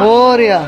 मोर्या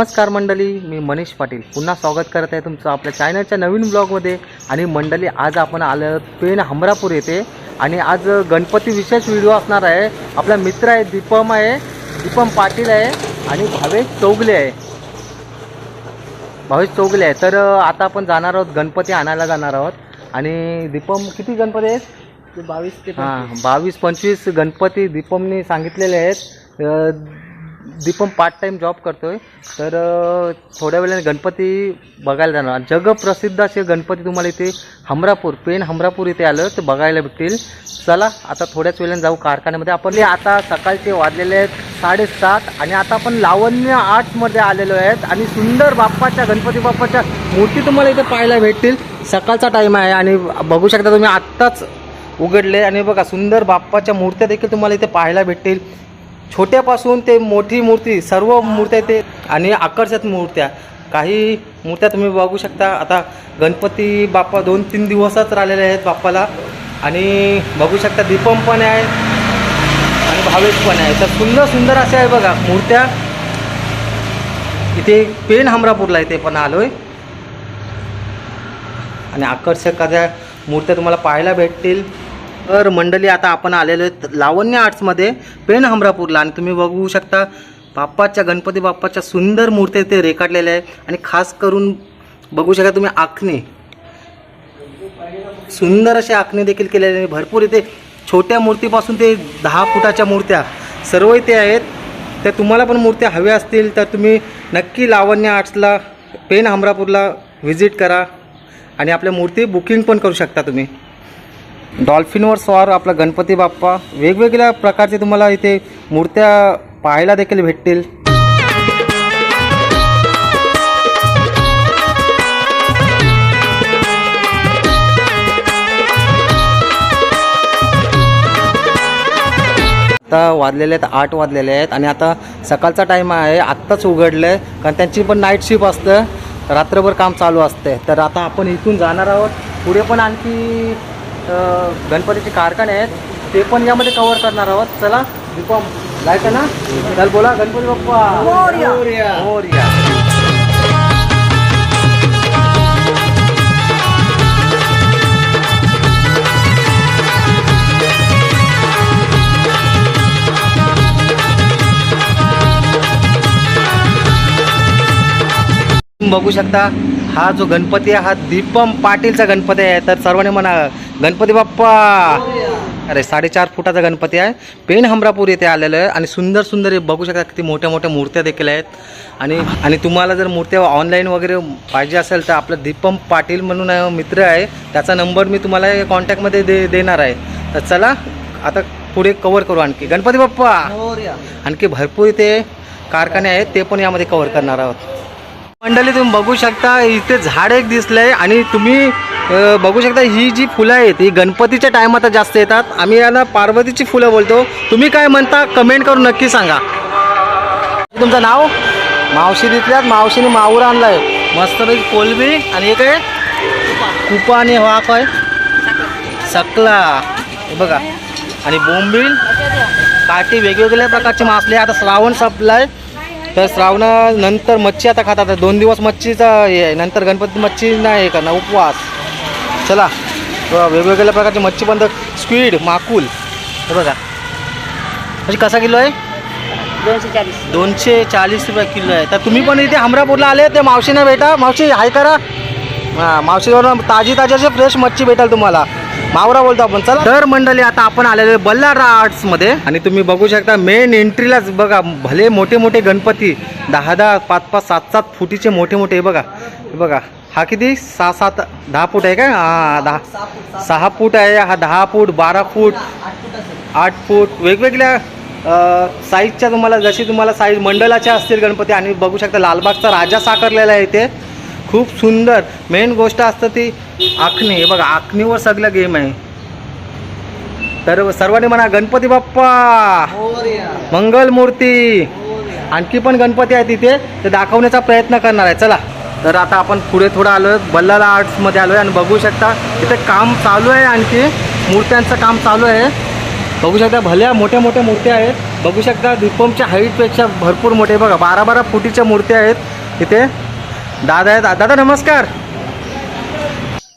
नमस्कार मंडळी मी मनीष पाटील. पुन्हा स्वागत करत आहे तुमचं आपल्या चॅनलच्या नवीन ब्लॉगमध्ये आणि मंडळी आज आपण आलो पेन हमरापूर येथे. आणि आज गणपती विशेष व्हिडिओ असणार आहे. आपला मित्र आहे दीपम आहे. दीपम पाटील आहे. आणि भावेश चौगले आहे. भावेश चौगले आहे. तर आता आपण जाणार आहोत गणपती आणायला जाणार आहोत. आणि दीपम किती गणपती आहेत? बावीस ते हां बावीस पंचवीस गणपती दीपमने सांगितलेले आहेत. दीपम पार्ट टाइम जॉब करतोय. तर थोड्या वेळाने गणपती बघायला जाणार. जगप्रसिद्ध असे गणपती तुम्हाला इथे हमरापूर पेन हमरापूर इथे आलं तर बघायला भेटतील. चला आता थोड्याच वेळाने जाऊ कारखान्यामध्ये. आपण आता सकाळचे वाजलेले आहेत साडेसात आणि आता आपण लावण्य आर्टमध्ये आलेलो आहेत. आणि सुंदर बाप्पाच्या गणपती बाप्पाच्या मूर्ती तुम्हाला इथे पाहायला भेटतील. सकाळचा टाईम आहे आणि बघू शकता तुम्ही आत्ताच उघडले. आणि बघा सुंदर बाप्पाच्या मूर्त्या देखील तुम्हाला इथे पाहायला भेटतील. छोट्यापासून ते मोठी मूर्ती सर्व मूर्त्या ते आणि आकर्षक मूर्त्या. काही मूर्त्या तुम्ही बघू शकता. आता गणपती बाप्पा दोन तीन दिवसच राहिलेले आहेत बाप्पाला. आणि बघू शकता दीपम पण आहे आणि भावेश पण आहे. तर सुंदर सुंदर असे आहे बघा मूर्त्या. इथे पेन हमरापूरला इथे पण आलोय. आणि आकर्षक मूर्त्या तुम्हाला पाहायला भेटतील. तर मंडळी आता आपण आलेलो आहेत लावण्य आर्ट्समध्ये पेन हमरापूरला. आणि तुम्ही बघू शकता बाप्पाच्या गणपती बाप्पाच्या सुंदर मूर्ती इथे रेखाटलेल्या आहे आणि खास करून बघू शकता तुम्ही आखणी. सुंदर असे आखणी देखील केलेले आहे. भरपूर इथे छोट्या मूर्तीपासून ते दहा फुटाच्या मूर्त्या. सर्व इथे आहेत. तर तुम्हाला पण मूर्त्या हव्या असतील तर तुम्ही नक्की लावण्य आर्ट्सला पेन हमरापूरला व्हिजिट करा. आणि आपल्या मूर्ती बुकिंग पण करू शकता तुम्ही. डॉल्फिनवर स्वार आपला गणपती बाप्पा वेगवेगळ्या प्रकारचे तुम्हाला इथे मूर्त्या पाहायला देखील भेटतील. आता वाजलेले आहेत आठ वाजलेले आहेत आणि आता सकाळचा टाईम आहे आत्ताच उघडलं आहे कारण त्यांची पण नाईट शिफ्ट असतं. रात्रभर काम चालू असते. तर आता आपण इथून जाणार आहोत. पुढे पण आणखी गणपतीचे कारखाने आहेत ते पण यामध्ये कव्हर करणार आहोत. चला दीपम जायचं ना? चल बोला गणपती बाप्पा. मोरया. बघू शकता हा जो गणपती आहे हा दीपम पाटीलचा गणपती आहे. तर सर्वांनी म्हणा गणपती बाप्पा! अरे साडेचार फुटाचा गणपती आहे. पेन हमरापूर येथे आलेलं आहे आणि सुंदर सुंदर हे बघू शकता किती मोठ्या मोठ्या मूर्त्या देखील आहेत. आणि आणि तुम्हाला जर मूर्त्या ऑनलाईन वगैरे पाहिजे असेल तर आपलं दीपम पाटील म्हणून मित्र आहे. त्याचा नंबर मी तुम्हाला कॉन्टॅक्टमध्ये दे देणार आहे. तर चला आता पुढे कवर करू आणखी. गणपती बाप्पा! आणखी भरपूर इथे कारखाने आहेत. ते पण यामध्ये कव्हर करणार आहोत. मंडळी तुम्ही बघू शकता इथे झाड एक दिसलंय आणि तुम्ही बघू शकता ही जी फुलं आहेत ही गणपतीच्या टायमात जास्त येतात. आम्ही याला पार्वतीची फुलं बोलतो. तुम्ही काय म्हणता कमेंट करून नक्की सांगा. तुमचं नाव? मावशी तिथल्यात मावशीने माऊर आणलाय. मस्तपैकी कोलबी आणि हे काय कुपा आणि हा काय? सकला. हे बघा. आणि बोंबील काठी वेगवेगळ्या प्रकारचे मासले. आता श्रावण संपलाय. तर श्रावणानंतर मच्छी आता खातात. दोन दिवस मच्छीचा हे आहे. नंतर गणपती मच्छी नाही हे करणार उपवास. चला. वेगवेगळ्या प्रकारची मच्छी पण स्क्वीड माकुल. हे बघा. म्हणजे कसा किलो आहे? दोनशे चाळीस दोनशे चाळीस रुपये किलो आहे. तर तुम्ही पण इथे हमरापूरला आले ते मावशीने भेटा. मावशी हाय करा. हां मावशीवर ताजी ताजी अशी फ्रेश मच्छी भेटेल तुम्हाला. मावरा बोलतो आपण चला. तर मंडळी आता आपण आलेलो बल्लारा आर्ट्समध्ये. आणि तुम्ही बघू शकता मेन एंट्रीलाच बघा. भले मोठे मोठे गणपती दहा दहा पाच पाच सात सात फुटीचे मोठे मोठे हे बघा. हे बघा हा किती? सहा सात दहा फूट आहे का? हा दहा. सहा फूट आहे हा दहा फूट बारा फूट आठ फूट. वेगवेगळ्या साईजच्या तुम्हाला जशी तुम्हाला साईज मंडळाच्या असतील गणपती आणि बघू शकता लालबागचा राजा साकारलेला आहे इथे. खूप सुंदर. मेन गोष्ट असतं ती आखणी. हे बघा आखणीवर सगळं गेम आहे. तर सर्वांनी म्हणा गणपती बाप्पा! मंगल मूर्ती आणखी पण गणपती आहे तिथे ते दाखवण्याचा प्रयत्न करणार आहे. चला. तर आता आपण पुढे थोडं आलो बल्लाला आर्ट्समध्ये आलो आहे आणि बघू शकता तिथे काम चालू आहे आणखी. मूर्त्यांचं काम चालू आहे. बघू शकता भल्या मोठ्या मोठ्या मूर्त्या आहेत. बघू शकता दीपमच्या हाईटपेक्षा भरपूर मोठे. बघा बारा बारा फुटीच्या मूर्त्या आहेत इथे. दादा आहेत. दादा नमस्कार.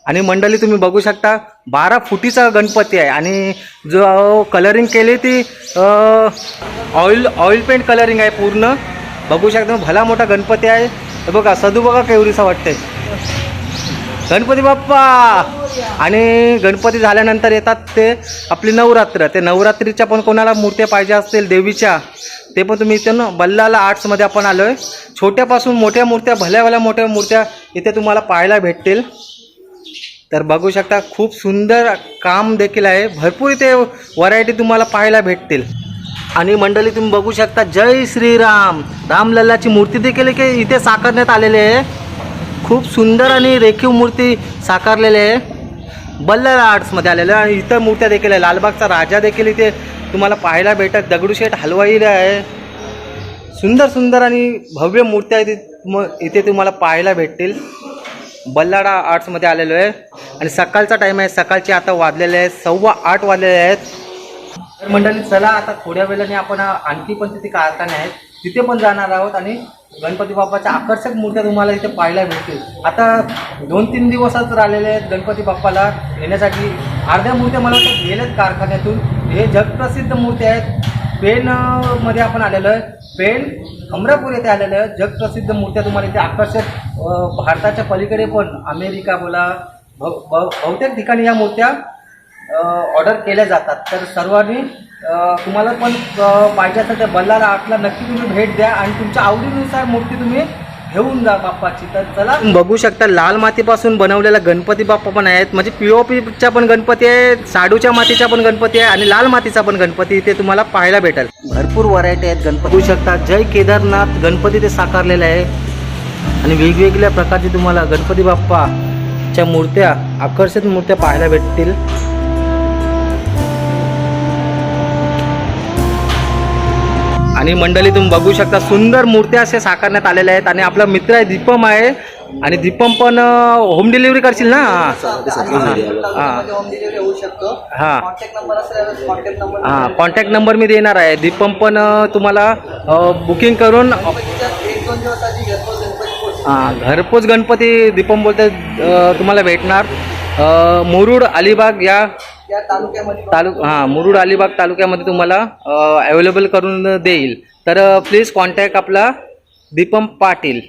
आणि मंडळी तुम्ही बघू शकता बारा फुटीचा गणपती आहे. आणि जो कलरिंग केली ती ऑइल ऑइल पेंट कलरिंग आहे पूर्ण. बघू शकता भला मोठा गणपती आहे. हे बघा सदू बघा केवरीसा वाटते. गणपती बाप्पा! आणि गणपती झाल्यानंतर येतात ते आपली नवरात्र. ते नवरात्रीच्या पण कोणाला मूर्त्या पाहिजे असतील देवीच्या ते पण तुम्ही इथे ना बल्लाला आर्ट्समध्ये आपण आलो आहे छोट्यापासून मोठ्या मूर्त्या भल्या भल्या मोठ्या मूर्त्या इथे तुम्हाला पाहायला भेटतील. तर बघू शकता खूप सुंदर काम देखील आहे. भरपूर इथे व्हरायटी तुम्हाला पाहायला भेटतील. आणि मंडळी तुम्ही बघू शकता जय श्रीराम. रामलल्लाची मूर्ती देखील इथे इथे साकारण्यात आलेली आहे. खूप सुंदर आणि रेखीव मूर्ती साकारलेली आहे. बल्लाला आर्ट्समध्ये आलेलं आहे. आणि इतर मूर्त्या देखील आहे. लालबागचा राजा देखील इथे तुम्हाला पाहायला भेटत. दगडूशेठ हलवाईला आहे. सुंदर सुंदर आणि भव्य मूर्त्या इथे मग इथे तुम्हाला पाहायला भेटतील. बल्लाडा आर्ट्समध्ये आलेलो आहे. आणि सकाळचा टाईम आहे. सकाळचे आता वाजलेले आहेत. सव्वा आठ वाजलेले आहेत. तर मंडळी चला आता थोड्या वेळाने आपण आणखी पण तिथे कारखाने आहेत. तिथे पण जाणार आहोत आणि गणपती बाप्पाच्या आकर्षक मूर्त्या तुम्हाला इथे पाहायला भेटतील. आता दोन तीन दिवसच राहिलेले आहेत गणपती बाप्पाला येण्यासाठी. अर्ध्या मूर्त्या मला वाटतं गेल्यात कारखान्यातून. हे जगप्रसिद्ध मूर्ती आहेत. पेन आपण आलेलो आहे. पेन अमरापूर येथे आलेलं आहे. जगप्रसिद्ध मूर्त्या तुम्हाला इथे आकर्षक भारताच्या पलीकडे पण अमेरिका बोला बहुतेक ठिकाणी या मूर्त्या ऑर्डर केल्या जातात. तर सर्वांनी तुम्हाला पण पाहिजे असेल तर बल्लाला आठला नक्की तुम्ही भेट द्या आणि तुमच्या आवडीनुसार मूर्ती तुम्ही घेऊन जा बाप्पाची तर चला. बघू शकता लाल मातीपासून बनवलेला गणपती बाप्पा पण आहेत. म्हणजे पीओपीच्या पण गणपती आहे साडूच्या मातीचा पण गणपती आहे आणि लाल मातीचा पण गणपती इथे तुम्हाला पाहायला भेटेल. भरपूर व्हरायटी आहेत गणपती. बघू शकता जय केदारनाथ गणपती ते साकारलेला आहे. आणि वेगवेगळ्या प्रकारचे तुम्हाला गणपती बाप्पाच्या मूर्त्या आकर्षित मूर्त्या पाहायला भेटतील. आणि मंडळी तुम्ही बघू शकता सुंदर मूर्त्या असे साकारण्यात आलेल्या आहेत. आणि आपला मित्र आहे दीपम आहे. आणि दीपम पण होम डिलिव्हरी करशील ना? हा. हां. हा कॉन्टॅक्ट नंबर मी देणार आहे. दीपम पण तुम्हाला बुकिंग करून हां घरपोच गणपती हा घरपोच गणपती दीपम बोलते तुम्हाला भेटणार. मुरुड अलिबाग या तालुक हां मुरुड अलिबाग तालुक्यामध्ये तुम्हाला अवेलेबल करून देईल. तर प्लीज कॉन्टॅक्ट आपला दीपम पाटील.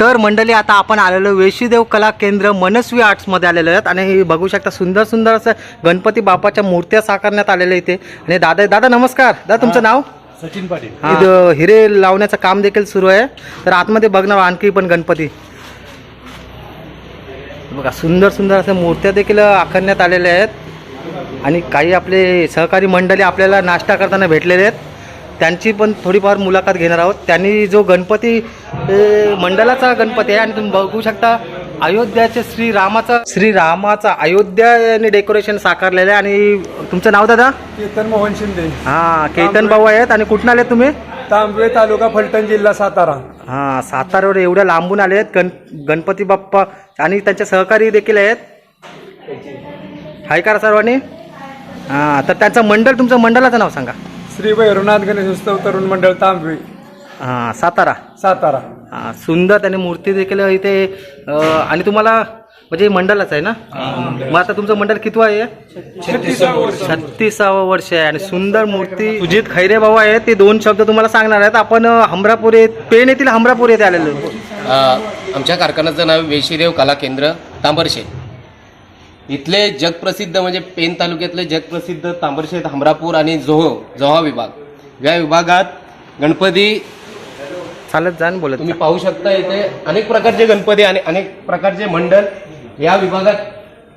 तर मंडळी आता आपण आलेलो वेशीदेव कला केंद्र मनस्वी आर्ट्समध्ये आलेलो आहेत. आणि हे बघू शकता सुंदर सुंदर असं गणपती बाप्पाच्या मूर्त्या साकारण्यात आलेल्या इथे. आणि दादा दादा नमस्कार. दादा तुमचं नाव? सचिन पाटील. हिरे लावण्याचं काम देखील सुरू आहे. तर आतमध्ये बघणार आणखी पण गणपती. बघा सुंदर सुंदर अशा मूर्त्या देखील आखण्यात आलेल्या आहेत. आणि काही आपले सहकारी मंडळी आपल्याला नाश्ता करताना भेटलेले आहेत. त्यांची पण थोडीफार मुलाखत घेणार आहोत. त्यांनी जो गणपती मंडळाचा गणपती आहे आणि तुम्ही बघू शकता अयोध्याचे श्रीरामाचा श्रीरामाचा अयोध्याने डेकोरेशन साकारलेलं आहे. आणि तुमचं नाव दादा? केतन मोहन शिंदे. हां केतन भाऊ आहेत. आणि कुठून आले तुम्ही? तांबवे तालुका फलटण जिल्हा सातारा. हां साताऱ्यावर एवढ्या लांबून आले आहेत गण गणपती बाप्पा आणि त्यांचे सहकारी देखील आहेत. हाय करा सर्वांनी? हां तर त्यांचं मंडळ तुमचं मंडळाचं नाव सांगा. श्री भैरवनाथ गणेशोत्सव तरुण मंडळ तांबवे. हां सातारा. सातारा. हां सुंदर त्यांनी मूर्ती देखील इथे आणि तुम्हाला म्हणजे मंडळच आहे ना? मग आता तुमचं मंडळ कितवं आहे? छत्तीसावं वर्ष. आहे आणि सुंदर मूर्ती सुजित खैरे भाऊ आहेत. ते दोन शब्द तुम्हाला सांगणार आहेत. आपण हमरापूर येत पेण येथील हमरापूर येथे आलेलो अ, आमच्या कारखान्याचं नाव वेशीदेव कला केंद्र तांबरशे इथले जगप्रसिद्ध म्हणजे पेन तालुक्यातले जगप्रसिद्ध तांबरशेत हमरापूर आणि जोहो जोहा विभाग. या विभागात गणपती चालत जा आणि बोलत तुम्ही पाहू शकता इथे अनेक प्रकारचे गणपती आणि अनेक प्रकारचे मंडळ या विभागात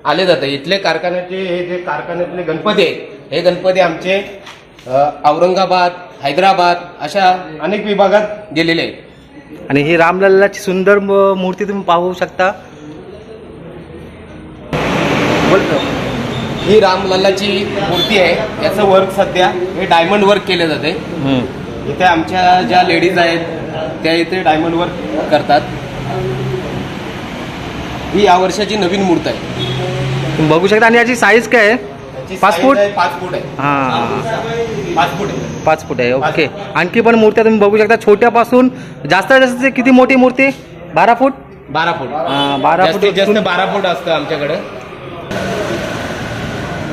आले जाते. इथले कारखान्याचे हे जे कारखान्यातले गणपती आहेत हे गणपती आमचे औरंगाबाद हैदराबाद अशा अनेक विभागात गेलेले आहेत. आणि ही रामलल्लाची सुंदर मूर्ती तुम्ही पाहू शकता. बोलतो. ही रामलल्लाची मूर्ती आहे. याचं वर्क सध्या हे डायमंड वर्क केले जाते. इथे आमच्या ज्या लेडीज आहेत त्या इथे डायमंड वर्क करतात. ही या वर्षाची नवीन मूर्त आहे. तुम्ही बघू शकता. आणि याची साईज काय आहे? पाच size फूट? आहे, पाच फूट आहे. हां. पाच फूट आहे. पाच फूट आहे ओके आणखी पण मूर्त्या तुम्ही बघू शकता. छोट्यापासून जास्त जास्त किती मोठी मूर्ती? बारा फूट? बारा फूट. हां, बारा फूट जास्तीत जास्त बारा फूट असतं आमच्याकडे.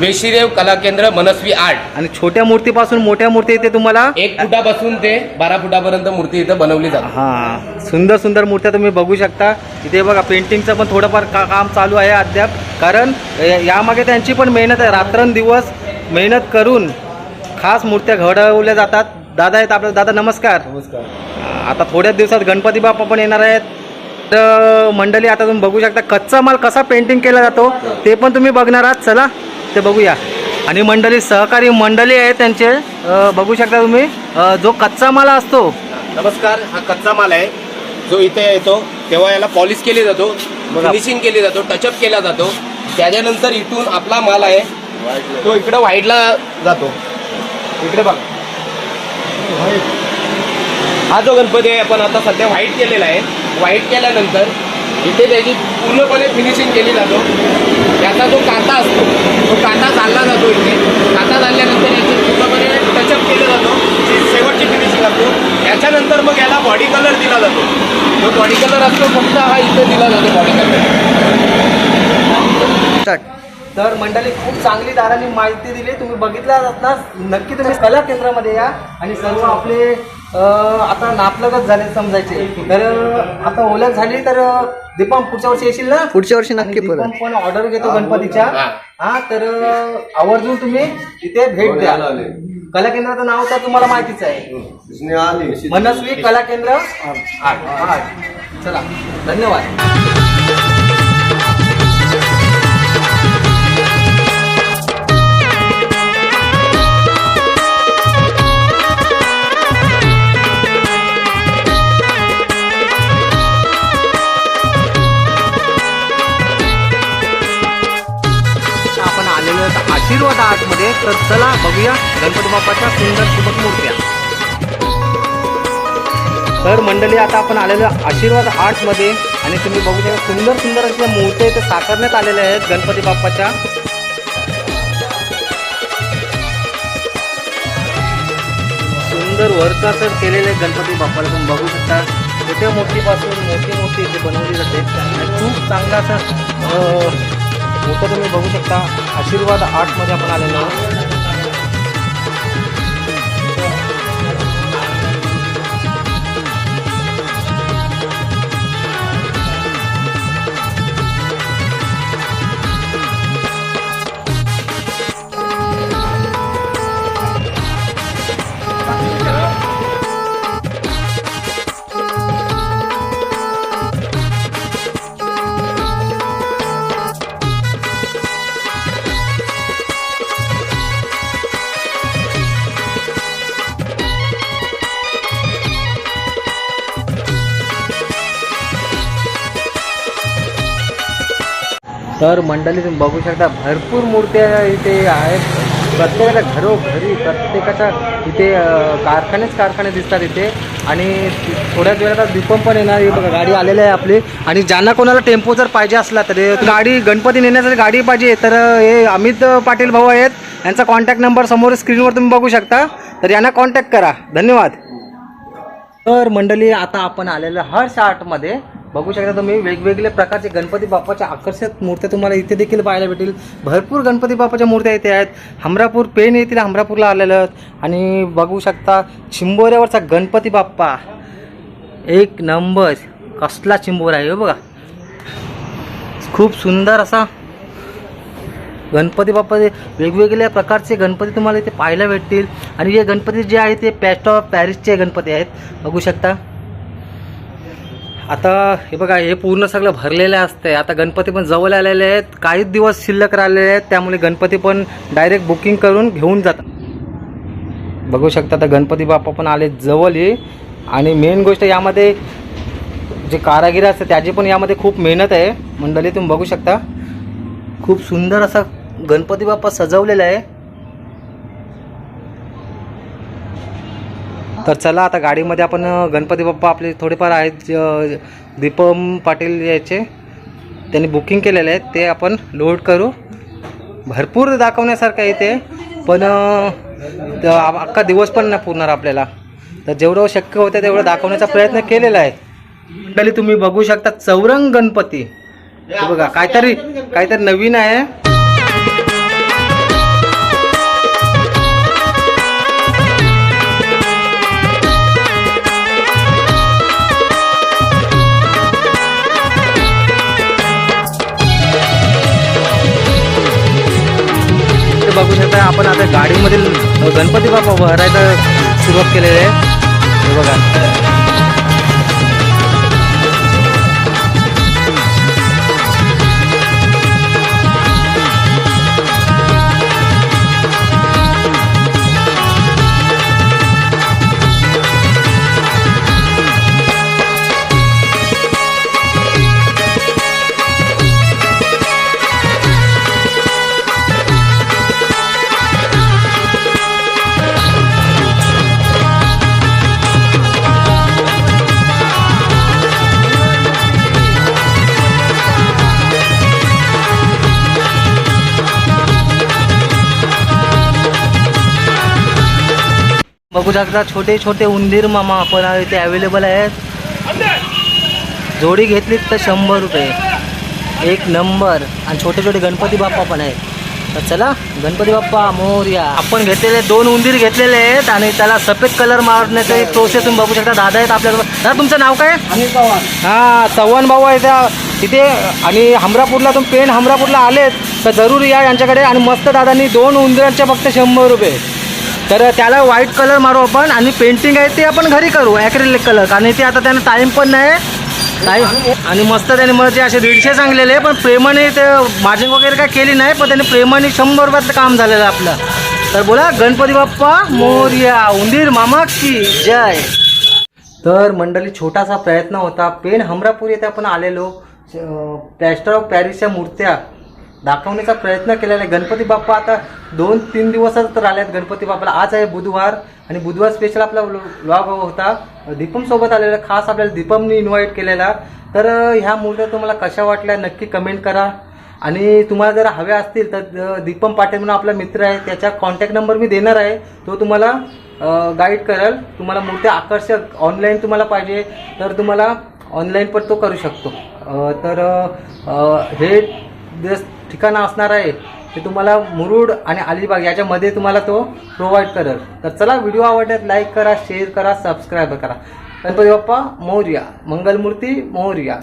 वेशीदेव कला केंद्र मनस्वी आर्ट. आणि छोट्या मूर्तीपासून मोठ्या मूर्ती इथे तुम्हाला एक फुटापासून ते बारा फुटापर्यंत मूर्ती इथं बनवली जाते. हा सुंदर सुंदर मूर्त्या तुम्ही बघू शकता. इथे बघा पेंटिंगचं पण थोडंफार का काम चालू आहे अद्याप. कारण या- यामागे त्यांची पण मेहनत आहे. रात्रंदिवस मेहनत करून खास मूर्त्या घडवल्या जातात. दादा आहेत आपल्या दादा नमस्कार. नमस्कार. आता थोड्याच दिवसात गणपती बाप्पा पण येणार आहेत. तर मंडळी आता तुम्ही बघू शकता कच्चा माल कसा पेंटिंग केला जातो ते पण तुम्ही बघणार आहात. चला. ते बघूया. आणि मंडळी सहकारी मंडळी आहे त्यांचे. बघू शकता तुम्ही. जो कच्चा माल असतो. नमस्कार हा कच्चा माल आहे. जो इथे येतो तेव्हा याला पॉलिश केली जातो. फिनिशिंग केली जातो टचअप केला जातो. त्याच्यानंतर इथून आपला माल आहे. तो इकडं व्हाईटला जातो. इकडे बघा. हा जो गणपती आहे आपण आता सध्या व्हाईट केलेला आहे. व्हाईट केल्यानंतर इथे त्याची पूर्णपणे फिनिशिंग केली जातो. याचा जो काटा असतो तो काटा चालला जातो इथे. काटा चालल्यानंतर याची पूर्णपणे टचअप केलं जातो. शेवटची फिनिशिंग असतो याच्यानंतर मग याला बॉडी कलर दिला जातो. जो बॉडी कलर असतो फक्त हा इथे दिला जातो बॉडी कलर तर मंडळी खूप चांगली दारांनी माहिती दिली. तुम्ही बघितला ना नक्की तुम्ही कला केंद्रामध्ये या आणि सर्व आपले आता नापलगत झाले समजायचे. तर आता ओळख झाली तर दीपम पुढच्या वर्षी येशील ना? पुढच्या वर्षी नक्की दीपम पण ऑर्डर घेतो गणपतीच्या. हा. हा तर आवर्जून तुम्ही इथे भेट द्या. कला केंद्राचं नाव तर तुम्हाला माहितीच आहे. मनस्वी कला केंद्र आठ. आठ. चला धन्यवाद. आशीर्वाद आर्टमध्ये तर चला बघूया गणपती बाप्पाच्या सुंदर सुबक मूर्त्या तर मंडळी आता आपण आलेलो आशीर्वाद आर्टमध्ये आणि तुम्ही बघू शकता सुंदर सुंदर असल्या मूर्त्या इथे साकारण्यात आलेल्या आहेत गणपती बाप्पाच्या. सुंदर वर्कासर केलेले गणपती बाप्पाला तुम्ही बघू शकता. छोट्या मूर्तीपासून मोठी मूर्ती इथे बनवली जाते. आणि खूप चांगला असं अं, तुम्ही बघू शकता आशीर्वाद आर्टमध्ये आपण आलेलो आहोत. तर मंडळी तुम्ही बघू शकता भरपूर मूर्त्या इथे आहेत. प्रत्येकाच्या घरोघरी प्रत्येकाच्या इथे कारखानेच कारखाने दिसतात इथे. आणि थोड्याच वेळात दीपम पण येणार. बघा गाडी आलेली आहे आपली. आणि ज्यांना कोणाला टेम्पो जर पाहिजे असला तर गाडी गणपती नेण्यासाठी गाडी पाहिजे तर हे अमित पाटील भाऊ आहेत. यांचा कॉन्टॅक्ट नंबर समोर स्क्रीनवर तुम्ही बघू शकता. तर यांना कॉन्टॅक्ट करा. धन्यवाद. तर मंडळी आता आपण आलेलं हर्ष आर्टमध्ये बघू शकता तुम्ही वेगवेगळ्या प्रकारचे गणपती बाप्पाच्या आकर्षक मूर्त्या तुम्हाला इथे देखील पाहायला भेटेल भरपूर गणपती बाप्पाच्या मूर्त्या इथे आहेत. हमरापूर पेन येथील हमरापूरला आलेलं आहेत. आणि बघू शकता चिंबोऱ्यावरचा गणपती बाप्पा. एक नंबर. कसला चिंबोरा आहे हो बघा. खूप सुंदर असा गणपती बाप्पा वेगवेगळ्या प्रकारचे गणपती तुम्हाला इथे पाहायला भेटतील. आणि हे गणपती जे आहे ते पॅस्ट ऑफ पॅरिसचे गणपती आहेत. बघू शकता. आता हे बघा हे पूर्ण सगळं भरलेलं असतंय. आता गणपती पण जवळ आलेले आहेत. काहीच दिवस शिल्लक राहिलेले आहेत. त्यामुळे गणपती पण डायरेक्ट बुकिंग करून घेऊन जातात. बघू शकता आता गणपती बाप्पा पण आले जवळ ये आणि मेन गोष्ट यामध्ये जे कारागिरी असते त्याची पण यामध्ये खूप मेहनत आहे. मंडळी तुम्ही बघू शकता. खूप सुंदर असा गणपती बाप्पा सजवलेला आहे. तर चला आता गाडीमध्ये आपण गणपती बाप्पा आपले थोडेफार आहेत ज- दीपम पाटील याचे त्यांनी बुकिंग केलेले आहेत ते आपण लोड करू. भरपूर दाखवण्यासारखं आहे ते पण अख्खा दिवस पण नाही पुरणार आपल्याला. तर जेवढं शक्य होतं तेवढं दाखवण्याचा प्रयत्न केलेला आहे. मंडळी तुम्ही बघू शकता चौरंग गणपती. बघा काहीतरी काहीतरी नवीन आहे. बघू शकता आपण आता गाडीमधील गणपती बाप्पा भरायला सुरुवात केलेली आहे. हे बघा. बघू शकता छोटे छोटे उंदीर मामा आपण इथे अवेलेबल आहेत. जोडी घेतली तर शंभर रुपये. एक नंबर आणि छोटे छोटे गणपती बाप्पा पण आहेत. तर चला गणपती बाप्पा मोर्या. आपण घेतलेले दोन उंदीर घेतलेले आहेत आणि त्याला सफेद कलर मारण्याचं एक प्रोसेस तुम्ही बघू शकता दादा आहेत आपल्याकडे दादा तुमचं नाव काय? हां चव्हाण भाऊ आहे त्या. तिथे आणि हमरापूरला तुम्ही पेन हमरापूरला आलेत. तर जरूर या यांच्याकडे. आणि मस्त दादांनी दोन उंदरांचे फक्त शंभर रुपये. तर त्याला व्हाईट कलर मारू आपण आणि पेंटिंग आहे ते आपण घरी करू ॲक्रेलिक कलर आणि ते आता त्यांना टाईम पण नाही. टाईम आणि मस्त त्याने मला ते असे दीडशे सांगलेले पण प्रेमाने ते मार्जिंग वगैरे काय केली नाही पण त्याने प्रेमाने शंभर रुपयातलं काम झालेलं आपलं. तर बोला गणपती बाप्पा मोर्या उंदीर मामा की जय. तर मंडळी छोटासा प्रयत्न होता. पेन हमरापूर येथे आपण आलेलो. प्लॅस्टर ऑफ पॅरिसच्या मूर्त्या. दाखवण्याचा प्रयत्न केलेला आहे. गणपती बाप्पा आता दोन तीन दिवसच तर आल्यात गणपती बाप्पाला आज आहे बुधवार आणि बुधवार स्पेशल आपला व्लॉग होता. दीपम सोबत आलेला खास आपल्याला दीपमनी इन्व्हाइट केलेला. तर ह्या मूर्त्या तुम्हाला कशा वाटल्या नक्की कमेंट करा. आणि तुम्हाला जर हव्या असतील तर दीपम पाटील म्हणून आपला मित्र आहे. त्याचा कॉन्टॅक्ट नंबर मी देणार आहे. तो तुम्हाला गाईड करेल. तुम्हाला मूर्त्या आकर्षक ऑनलाईन तुम्हाला पाहिजे. तर तुम्हाला ऑनलाईन पण तो करू शकतो. तर हे जे ठिकाणं असणार आहे ते तुम्हाला मुरुड आणि अलिबाग याच्यामध्ये तुम्हाला तो प्रोव्हाइड करेल. तर चला व्हिडिओ आवडल्यास लाईक करा शेअर करा सबस्क्राईब करा. गणपती बाप्पा मौर्या. मंगलमूर्ती मौर्या.